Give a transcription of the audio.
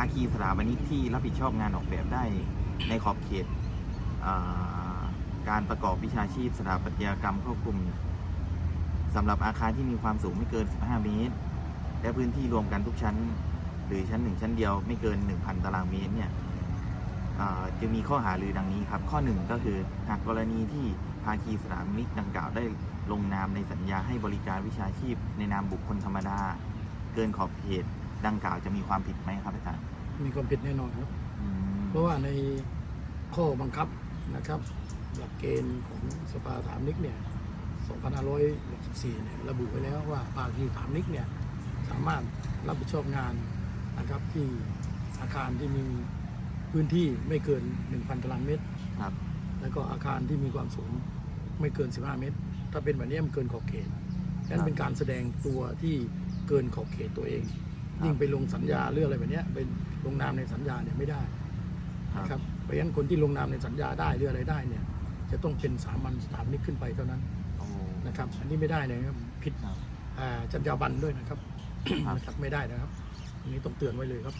าคีสถาปนิกที่รับผิดชอบงานออกแบบได้ในขอบเขตการประกอบวิชาชีพสถาปัตยกรรมครอบคลุมสำหรับอาคารที่มีความสูงไม่เกิน 15 เมตร และพื้นที่รวมกันทุกชั้น หรือชั้นหนึ่งชั้นเดียวไม่เกิน 1,000 ตารางเมตรเนี่ยจะมีข้อหารือดังนี้ครับ ข้อหนึ่งก็คือหากกรณีที่ภาคีสถาปนิกดังกล่าวได้ลงนามในสัญญาให้บริการวิชาชีพ ในนามบุคคลธรรมดา เกินขอบเขต ดังกล่าวจะมีความผิดไหมครับอาจารย์มีความผิดแน่นอนครับ อืมเพราะว่าในข้อบังคับนะครับ หลักเกณฑ์ของสภาถามนิกเนี่ย2564เนี่ยระบุไว้แล้วว่าภาคีถามนิกเนี่ยสามารถรับผิดชอบงานนะครับที่อาคารที่มีพื้นที่ไม่เกิน 1,000ตารางเมตร ครับ แล้วก็อาคารที่มีความสูงไม่เกิน 15 เมตร ถ้าเป็นแบบนี้มันเกินขอบเขตนั่นเป็นการแสดงตัวที่เกินขอบเขตตัวเอง ยิ่งไปลงสัญญาเรื่องอะไรแบบเนี้ยเป็นลงนามในสัญญาเนี่ยไม่ได้ครับนะครับเพราะฉะนั้นคนที่ลงนามในสัญญาได้หรืออะไรได้เนี่ย จะต้องเป็นสามัญสถาปนิกขึ้นไปเท่านั้นโอ้นะครับ อันนี้ไม่ได้เลยนะครับผิดครับอ่าจรรยาบรรณด้วยนะครับครับนะครับไม่ได้นะครับอันนี้ต้องเตือนไว้เลยครับ